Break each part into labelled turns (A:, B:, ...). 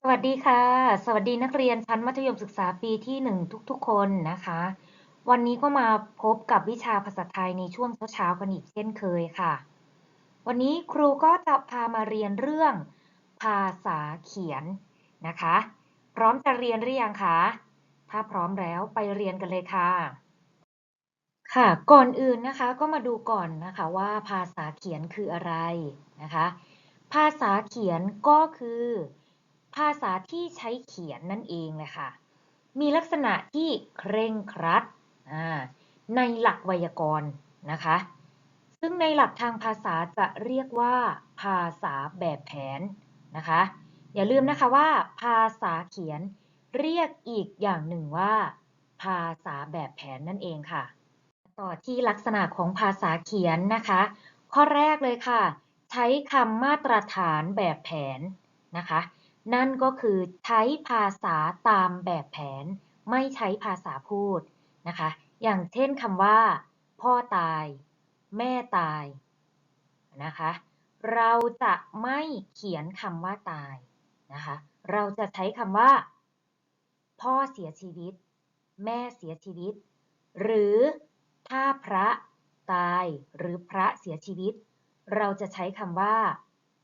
A: สวัสดีค่ะ สวัสดีนักเรียนชั้นมัธยมศึกษาปีที่1ทุกๆ คนนะคะ วันนี้ก็มาพบกับวิชาภาษาไทยในช่วงเช้าๆกันอีกเช่นเคยค่ะ วันนี้ครูก็จะพามาเรียนเรื่องภาษาเขียนนะคะ พร้อมจะเรียนหรือยังคะถ้าพร้อมแล้วไปเรียนกันเลยค่ะ ค่ะ ก่อนอื่นนะคะก็มาดูก่อนนะคะว่าภาษาเขียนคืออะไรนะคะ ภาษาเขียนก็คือ ภาษาที่ใช้เขียนนั่นเองเลยค่ะ มีลักษณะที่เคร่งครัดในหลักไวยากรณ์นะคะ ซึ่งในหลักทางภาษาจะเรียกว่า ภาษาแบบแผนนะคะ อย่าลืมนะคะว่า ภาษาเขียนเรียกอีกอย่างหนึ่งว่า ภาษาแบบแผนนั่นเองค่ะ ต่อที่ลักษณะของภาษาเขียนนะคะ ข้อแรกเลยค่ะ ใช้คำมาตรฐานแบบแผนนะคะ นั่นก็คือใช้ภาษาตามแบบแผน ไม่ใช้ภาษาพูดนะคะ อย่างเช่นคำว่า พ่อตาย แม่ตายนะคะ เราจะไม่เขียนคำว่าตายนะคะ เราจะใช้คำว่า พ่อเสียชีวิต แม่เสียชีวิต หรือถ้าพระตายหรือพระเสียชีวิต เราจะใช้คำว่า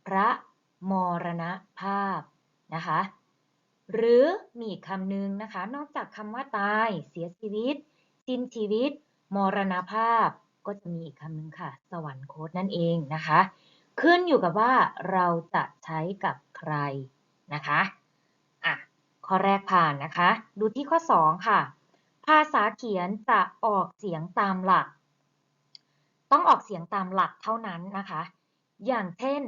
A: พระมรณภาพ นะคะ หรือมีคำหนึ่งนะคะ นอกจากคำว่าตาย เสียชีวิต สิ้นชีวิต มรณภาพ ก็จะมีอีกคำหนึ่งค่ะ สวรรคตนั่นเองนะคะ ขึ้นอยู่กับว่าเราจะใช้กับใครนะคะอะข้อแรกผ่านนะคะ ดูที่ข้อ 2 ค่ะ ภาษาเขียนจะออกเสียงตามหลัก ต้องออกเสียงตามหลักเท่านั้นนะคะ อย่างเช่น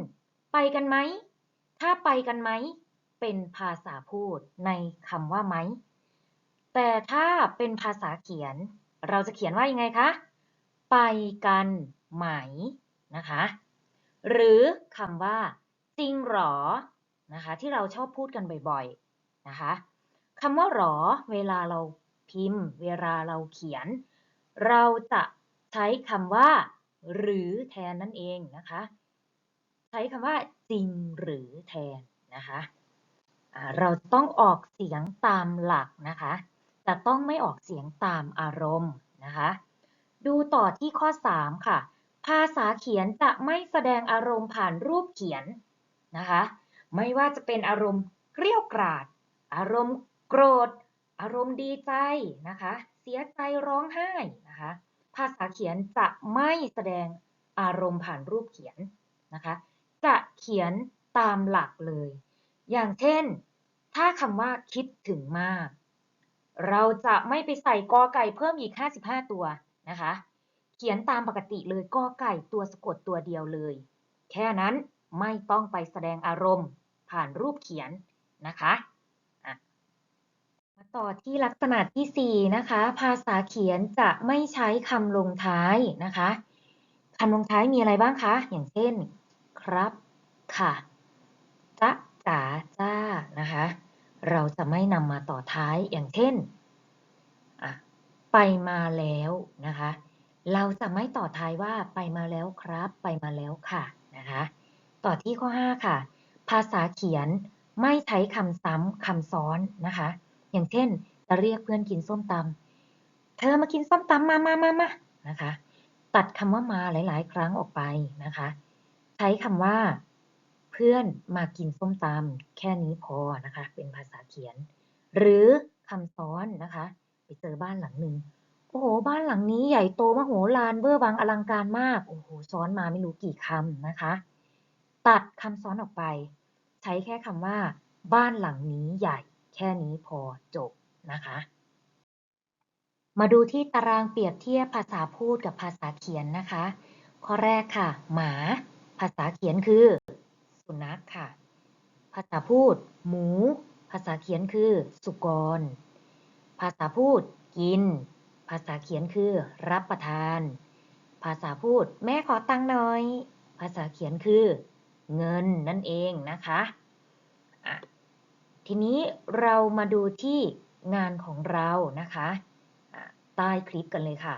A: ไปกันไหม ถ้าไปกันไหม เป็นภาษาพูดในคำว่าไหม แต่ถ้าเป็นภาษาเขียน เราจะเขียนว่ายังไงคะ ไปกันไหมนะคะ หรือคำว่า จริงหรอนะคะ ที่เราชอบพูดกันบ่อยๆนะคะคำว่าหรอ เวลาเราพิมพ์ เวลาเราเขียน เราจะใช้คำว่า หรือแทนนั่นเองนะคะ ใช้คำว่าจริงหรือแทนนะคะ เราต้องออกเสียงตามหลักนะคะแต่ต้องไม่ออกเสียงตามอารมณ์นะคะ ดูต่อที่ข้อ 3 ค่ะ ภาษาเขียนจะไม่แสดงอารมณ์ผ่านรูปเขียนนะคะ ไม่ว่าจะเป็นอารมณ์เกลี้ยวกราด อารมณ์โกรธ อารมณ์ดีใจนะคะ เสียใจร้องไห้นะคะ ภาษาเขียนจะไม่แสดงอารมณ์ผ่านรูปเขียนนะคะ จะเขียนตามหลักเลย อย่างเช่น ถ้าคำว่าคิดถึงมาก เราจะไม่ไปใส่กอไก่เพิ่มอีก 55 ตัวนะคะ เขียนตามปกติเลยกอไก่ตัวสะกดตัวเดียวเลย แค่นั้นไม่ต้องไปแสดงอารมณ์ ผ่านรูปเขียนนะคะมาต่อที่ลักษณะที่ 4 นะคะ ภาษาเขียนจะไม่ใช้คำลงท้ายนะคะคำลงท้ายมีอะไรบ้างคะ อย่างเช่น ครับ ค่ะ จะ จ๋าจ้านะคะ เราจะไม่นำมาต่อท้ายอย่างเช่น ไปมาแล้วนะคะ เราจะไม่ต่อท้ายว่าไปมาแล้วครับ ไปมาแล้วค่ะนะคะ ต่อที่ข้อ 5 ค่ะ ภาษาเขียนไม่ใช้คำซ้ำคำซ้อนนะคะ อย่างเช่น จะเรียกเพื่อนกินส้มตำเธอมากินส้มตำมามามามานะคะ ตัดคำว่ามาหลาย ๆ ครั้งออกไปนะคะ ใช้คำว่า พื่อนมากินส้มตำแค่นี้พอนะคะ เป็นภาษาเขียน หรือคำซ้อนนะคะ ไปเจอบ้านหลังหนึ่งโอ้โห บ้านหลังนี้ใหญ่โตมโหฬารเบอร์วังอลังการมาก โอ้โห ซ้อนมาไม่รู้กี่คำนะคะ ตัดคำซ้อนออกไป ใช้แค่คำว่า บ้านหลังนี้ใหญ่ แค่นี้พอจบนะคะ มาดูที่ตารางเปรียบเทียบภาษาพูดกับภาษาเขียนนะคะ ข้อแรกค่ะ หมา ภาษาเขียนคือ สุนัขค่ะ ภาษาพูด หมู ภาษาเขียนคือ สุกร ภาษาพูด กิน ภาษาเขียนคือ รับประทาน ภาษาพูด แม่ขอตังค์หน่อย ภาษาเขียนคือ เงินนั่นเองนะคะะทีนี้เรามาดูที่งานของเรานะคะะใต้คลิปกันเลยค่ะ